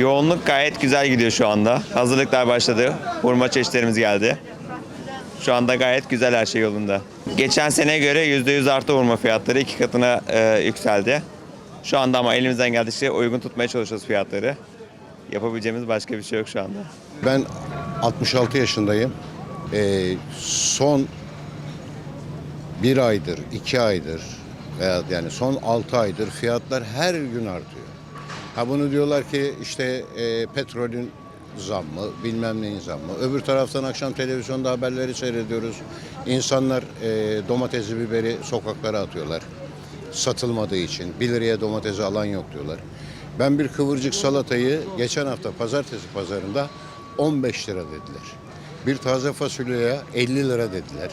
Yoğunluk gayet güzel gidiyor şu anda. Hazırlıklar başladı. Hurma çeşitlerimiz geldi. Şu anda gayet güzel her şey yolunda. Geçen seneye göre %100 artı hurma fiyatları iki katına e, yükseldi. Şu anda ama elimizden geldikçe uygun tutmaya çalışıyoruz fiyatları. Yapabileceğimiz başka bir şey yok şu anda. Ben 66 yaşındayım. Ee, son bir aydır, iki aydır veya yani son 6 aydır fiyatlar her gün artıyor. Ha bunu diyorlar ki işte e, petrolün zammı, bilmem neyin zammı. Öbür taraftan akşam televizyonda haberleri seyrediyoruz. İnsanlar e, domatesi, biberi sokaklara atıyorlar. Satılmadığı için. 1 liraya domatesi alan yok diyorlar. Ben bir kıvırcık salatayı geçen hafta pazartesi pazarında 15 lira dediler. Bir taze fasulyeye 50 lira dediler.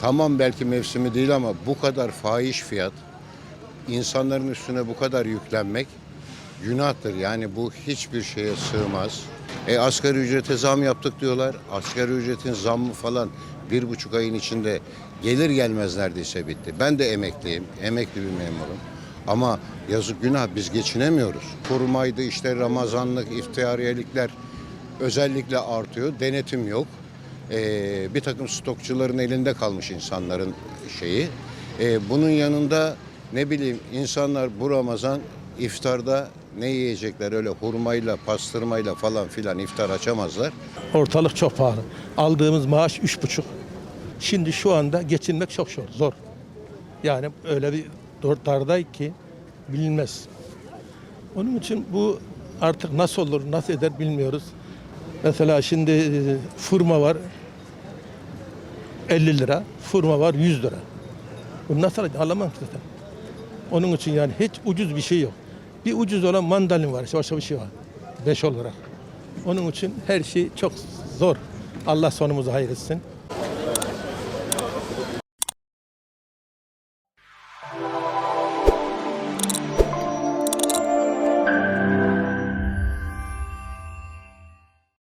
Tamam belki mevsimi değil ama bu kadar fahiş fiyat insanların üstüne bu kadar yüklenmek günahtır. Yani bu hiçbir şeye sığmaz. E, asgari ücrete zam yaptık diyorlar. Asgari ücretin zammı falan bir buçuk ayın içinde gelir gelmez neredeyse bitti. Ben de emekliyim, emekli bir memurum. Ama yazık günah biz geçinemiyoruz. Kurmaydı işte Ramazanlık, iftihariyelikler özellikle artıyor. Denetim yok. E, bir takım stokçuların elinde kalmış insanların şeyi. E, bunun yanında ne bileyim insanlar bu Ramazan iftarda ne yiyecekler öyle hurmayla, pastırmayla falan filan iftar açamazlar. Ortalık çok pahalı. Aldığımız maaş üç buçuk. Şimdi şu anda geçinmek çok zor. zor. Yani öyle bir dardayız ki bilinmez. Onun için bu artık nasıl olur, nasıl eder bilmiyoruz. Mesela şimdi e, fırma var 50 lira, fırma var 100 lira. Bunu nasıl? Alamam zaten. Onun için yani hiç ucuz bir şey yok. Bir ucuz olan mandalin var, başka bir şey var. Beş olarak. Onun için her şey çok zor. Allah sonumuzu hayır etsin.